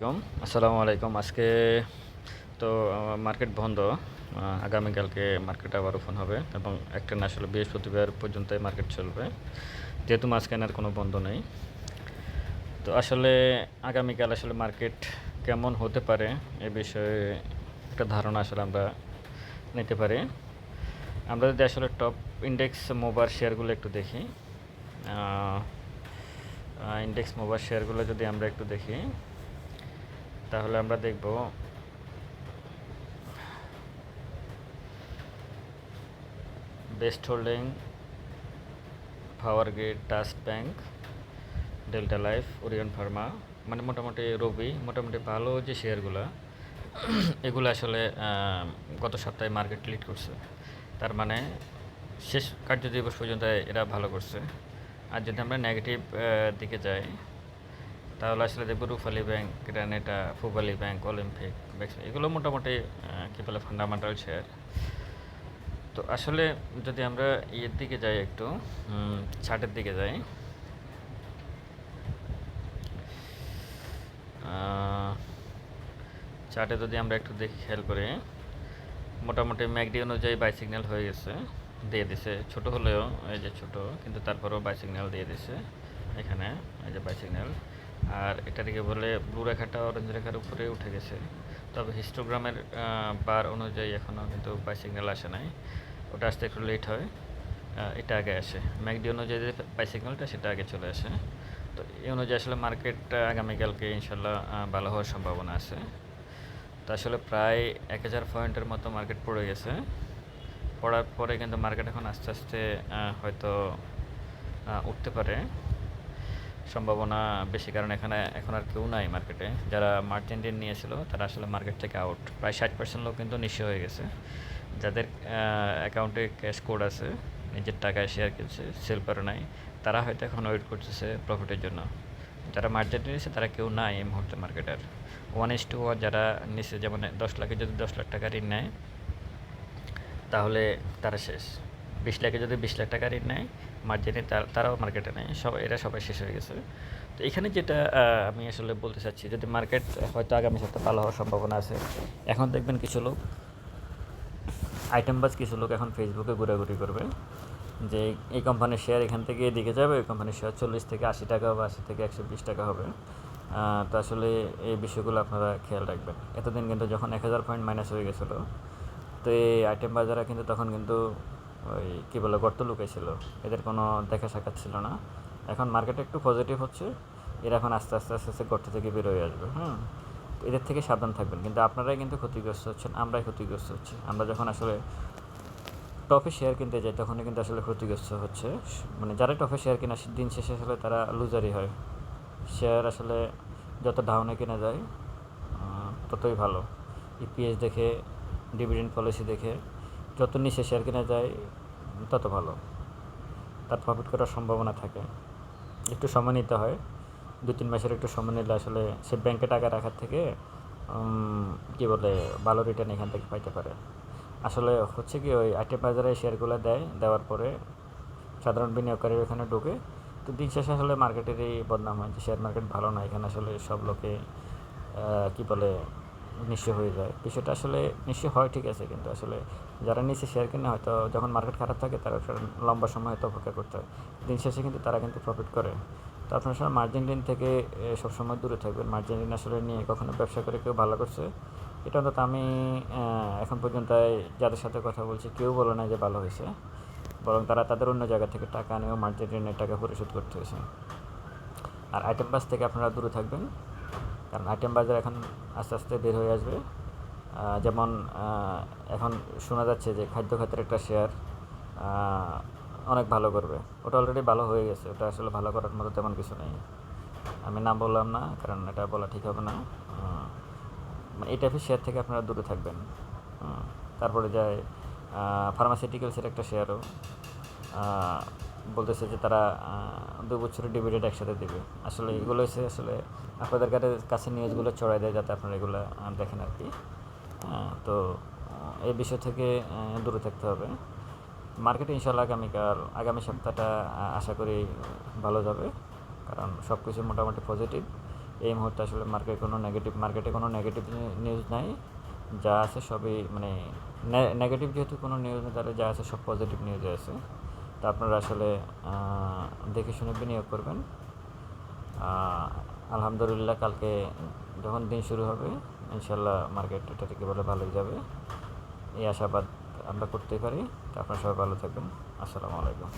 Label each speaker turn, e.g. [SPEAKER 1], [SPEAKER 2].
[SPEAKER 1] আসসালামু আলাইকুম। আজকে তো মার্কেট বন্ধ। আগামীকালকে মার্কেট আবার ওপেন হবে এবং একটা না, আসলে বৃহস্পতিবার পর্যন্ত মার্কেট চলবে। যেহেতু মাঝখানে আর কোনো বন্ধ নেই। তো আসলে আগামীকাল আসলে মার্কেট কেমন হতে পারে এ বিষয়ে একটা ধারণা আসলে আমরা নিতে পারি। আমরা যদি আসলে টপ ইন্ডেক্স মোবার শেয়ারগুলো একটু দেখি ইন্ডেক্স মোবার শেয়ারগুলো যদি আমরা একটু দেখি তাহলে আমরা দেখব। Best Holding, Power Grid Trust Bank, Delta Life, Orion Pharma মানে মোটামুটি রবি, মোটামুটি ভালো যে শেয়ারগুলো, এগুলো আসলে গত সপ্তাহে মার্কেট লিড করছে। তার মানে শেষ কার্য দিবস পর্যন্ত এরা ভালো করছে। আর যদি আমরা নেগেটিভ দিকে যাই তাহলে আসলে দেখব রুফালি ব্যাংক, গ্রানেটা ফুবালি ব্যাংক, অলিম্পিক এগুলো মোটামুটি কী বলে ফান্ডামেন্টাল শেয়ার তো আসলে যদি আমরা ইয়ের দিকে যাই একটু ছাটের দিকে যাই চার্টে যদি আমরা একটু দেখি, খেয়াল করি, মোটামুটি ম্যাকডি অনুযায়ী বাই সিগন্যাল হয়ে গেছে, দিয়ে দিছে। ছোট হলেও, এই যে ছোট, কিন্তু তারপরেও বাই সিগন্যাল দিয়ে দিছে, এখানে, এই যে বাই সিগন্যাল। আর এটাকে বলে ব্লু রেখাটা অরেঞ্জ রেখার উপরে উঠে গেছে। তবে হিস্টোগ্রামের বার অনুযায়ী এখনও কিন্তু বাই সিগন্যাল আসে নাই। ওটা আসতে একটু লেট হয়। এটা আগে আসে। ম্যাকডি অনুযায়ী যে বাই সিগন্যালটা সেটা আগে চলে আসে। তো এই অনুযায়ী আসলে মার্কেটটা আগামীকালকে ইনশাল্লাহ ভালো হওয়ার সম্ভাবনা আছে। তো আসলে প্রায় এক হাজার পয়েন্টের মতো মার্কেট পড়ে গেছে। পড়ার পরে কিন্তু মার্কেট এখন আস্তে আস্তে হয়তো উঠতে পারে। সম্ভাবনা বেশি, কারণ এখানে এখন আর কেউ নাই মার্কেটে যারা মার্চেন্ট ঋণ নিয়েছিল, তারা আসলে মার্কেট থেকে আউট প্রায় ষাট পার্সেন্ট লোক কিন্তু নিঃস্ব হয়ে গেছে। যাদের অ্যাকাউন্টে ক্যাশ কোড আছে, নিজের টাকায় শেয়ার কিনছে সেল করে নাই, তারা হয়তো এখন ওয়েট করতেছে প্রফিটের জন্য। যারা মার্চেন্ট নিয়েছে, তারা কেউ নাই এই মুহূর্তে মার্কেটের ওয়ান ইস টু যারা নিচে যেমন দশ লাখে যদি দশ লাখ টাকা ঋণ নেয়, তাহলে তারা শেষ। বিশ লাখে যদি বিশ লাখ টাকা ঋণ নেয় মার্জিনে তারাও মার্কেটে নেয় সবাই এরা সবাই শেষ হয়ে গেছে। তো এখানে যেটা আমি আসলে বলতে চাচ্ছি, যদি মার্কেট হয়তো আগামী সপ্তাহে ভালো হওয়ার সম্ভাবনা আছে, এখন দেখবেন কিছু লোক আইটেম বাস কিছু লোক এখন ফেসবুকে ঘোরাঘুরি করবে, যে এই কোম্পানির শেয়ার এখান থেকে এদিকে যাবে ওই কোম্পানির শেয়ার চল্লিশ থেকে আশি টাকা বা আশি থেকে একশো বিশ টাকা হবে। তো আসলে এই বিষয়গুলো আপনারা খেয়াল রাখবেন। এতদিন কিন্তু যখন এক হাজার পয়েন্ট মাইনাস হয়ে গেছিল, তো এই আইটেম বাজারে কিন্তু তখন কিন্তু ওই কী বলে, গর্ত লুকাইছিল। এদের কোনো দেখা সাক্ষাৎ ছিল না। এখন মার্কেটে একটু পজিটিভ হচ্ছে। এরা এখন আস্তে আস্তে আস্তে আস্তে গর্ত থেকে বের হয়ে আসবে, হুম? এদের থেকে সাবধান থাকবেন। কিন্তু আপনারাই কিন্তু ক্ষতিগ্রস্ত হচ্ছেন, আমরাই ক্ষতিগ্রস্ত হচ্ছি। আমরা যখন আসলে টপে শেয়ার কিনতে যাই, তখনই কিন্তু আসলে ক্ষতিগ্রস্ত হচ্ছে। মানে যারা টপে শেয়ার কেনা দিন শেষে আসলে তারা লুজারই হয়। শেয়ার আসলে যত ডাউনে কেনা যায় ততই ভালো। ইপিএস দেখে ডিভিডেন্ড পলিসি দেখে। যত নিচে শেয়ার কেনা যায়, তত ভালো। তার প্রফিট করার সম্ভাবনা থাকে। একটু সময় নিতে হয়। দু তিন মাসের একটু সময় নিলে আসলে সে ব্যাংকে টাকা রাখার থেকে কি বলে, ভালো রিটার্ন এখান থেকে পাইতে পারে। আসলে হচ্ছে কি, ওই আইটেম বাজারে শেয়ারগুলো দেয়, দেওয়ার পরে সাধারণ বিনিয়োগকারী ওখানে ঢোকে। তো দিন শেষে আসলে মার্কেটেরই বদনাম হয় যে শেয়ার মার্কেট ভালো না। এখানে আসলে সব লোকে কি বলে নিঃস্ব হয়ে যায়। বিষয়টা আসলে নিঃস্ব হয়, ঠিক আছে, কিন্তু আসলে যারা নিচে শেয়ার কিনে, হয়তো যখন মার্কেট খারাপ থাকে, তারা লম্বা সময় হয়তো অপেক্ষা করতে হয়। দিন শেষে কিন্তু তারা কিন্তু প্রফিট করে। তো আপনার সময় মার্জিন ঋণ থেকে সবসময় দূরে থাকবেন। মার্জিন ঋণ আসলে নিয়ে কখনো ব্যবসা করে কেউ ভালো করছে? এটা অন্তত আমি এখন পর্যন্ত যাদের সাথে কথা বলছি, কেউ বলে না যে ভালো হয়েছে। বরং তারা তাদের অন্য জায়গা থেকে টাকা নিয়েও মার্জিন ঋণের টাকা পরিশোধ করতে হয়েছে। আর আইটেম বাস থেকে আপনারা দূরে থাকবেন। কারণ আইটেম বাজার এখন আস্তে আস্তে বের হয়ে আসবে। যেমন এখন শোনা যাচ্ছে যে খাদ্য খাতের একটা শেয়ার অনেক ভালো করবে। ওটা অলরেডি ভালো হয়ে গেছে। ওটা আসলে ভালো করার মতো তেমন কিছু নেই। আমি নাম বললাম না, কারণ এটা বলা ঠিক হবে না। মানে এই টাইপের শেয়ার থেকে আপনারা দূরে থাকবেন। তারপরে যায় ফার্মাসিউটিক্যালসের একটা শেয়ারও বলতেছে যে তারা আহ, দু বছরের ডিভিডেন্ড একসাথে দেবে। আসলে এগুলো হচ্ছে আসলে আপনাদের কাছে- নিউজগুলো চড়াই দেয় যাতে আপনারা এগুলো দেখেন আর কি তো এই বিষয় থেকে দূরে থাকতে হবে। মার্কেটে ইনশাল্লাহ আগামীকাল আগামী সপ্তাহটা আশা করি ভালো যাবে। কারণ সব কিছু মোটামুটি পজিটিভ এই মুহূর্তে আসলে মার্কেট কোনো নেগেটিভ মার্কেটে কোনো নেগেটিভ নিউজ নাই। যা আছে সবই মানে নেগেটিভ যেহেতু কোনো নিউজ নেই তাহলে যা আছে সব পজিটিভ নিউজে আছে। তা আপনারা আসলে দেখে শুনে বিনিয়োগ করবেন। আলহামদুলিল্লাহ কালকে যখন দিন শুরু হবে ইনশাল্লাহ মার্কেট এটা থেকে বলে ভালোই যাবে। এই আশাবাদ আমরা করতেই পারি। তা আপনারা সবাই ভালো থাকবেন। আসসালামু আলাইকুম।